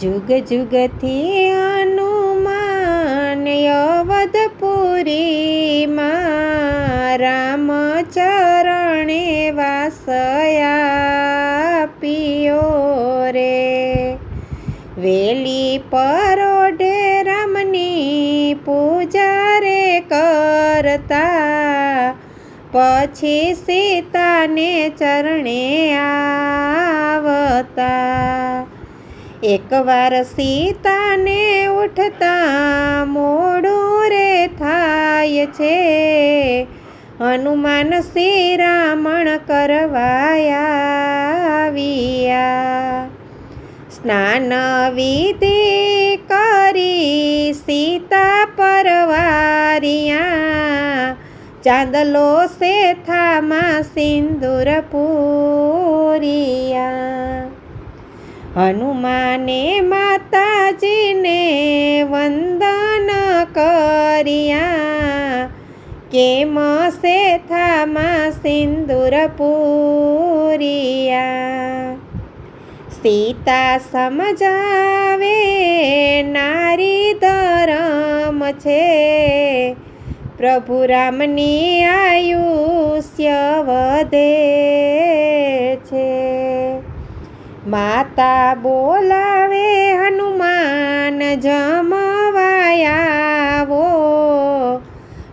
જુગ જુગથી હનુમાન અવધપુરીમાં રામ ચરણે વાસયા પિયો રે. વેલી પરોઢે રામની પૂજા રે કરતા, પછી સીતાને ચરણે આવતા. એકવાર સીતાને ઉઠતા મોડું રે થાય છે. હનુમાન શ્રી રામણ કરવાયા સ્નાન વિધિ કરી સીતા પરવારિયા ચાંદલો શેથામાં સિંદૂર પૂરિયા હનુમાને માતાજીને વંદન કર્યા. કેમ શેથામાં સિંદૂર પૂરિયા? સીતા સમજાવે નારી ધરમ છે. પ્રભુ રામની આયુષ્ય વધે. છે માતા બોલાવે હનુમાન જમવાયાવો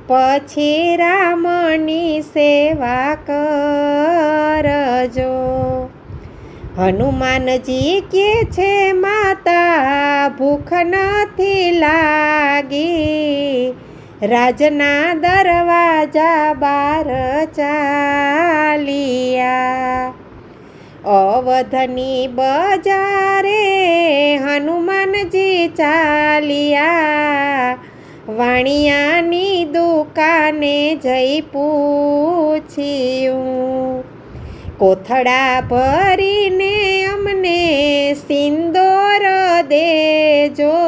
પછી રામની સેવા કરજો. હનુમાનજી કે છે, માતા, ભૂખ નથી લાગી. રાજના દરવાજા બાર ચાલિયા. અવધની બજારે હનુમાનજી ચાલિયા. વાણિયાની દુકાને જઈ પૂછ્યું, કોથળા ભરીને અમને સિંદોર દેજો.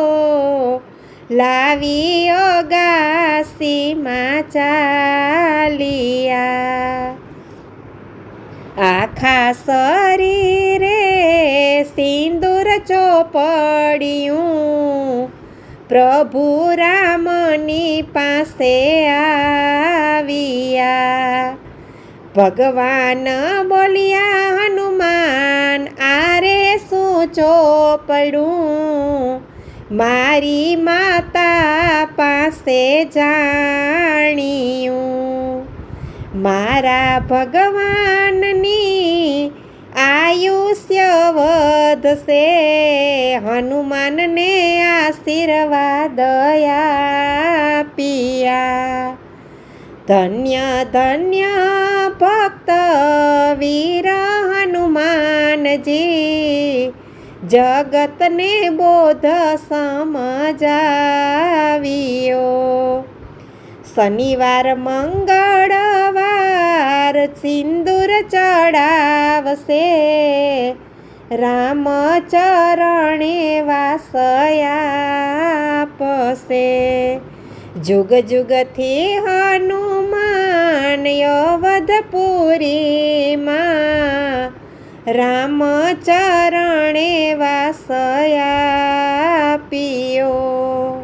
લાવી અગાસીમાં ચાલિયા આખા શરીરે સિંદૂર ચોપડિયું. પ્રભુ રામની પાસે આવ્યા. ભગવાન બોલ્યા, હનુમાન, આરે શું ચોપડું? મારી માતા પાસે જાણ્યું મારા ભગવાનની આયુષ્ય વધશે. હનુમાનને આશીર્વાદ પિયા ધન્ય ધન્ય ભક્ત વીર હનુમાનજી. જગતને બોધ સમજાવ્યો. શનિવાર મંગળવાર સિંદૂર ચડાવશે રામ ચરણે વાસયાપશે જુગ જુગથી હનુમાન યવધપુરીમાં રામ ચરણે વાસયા પિયો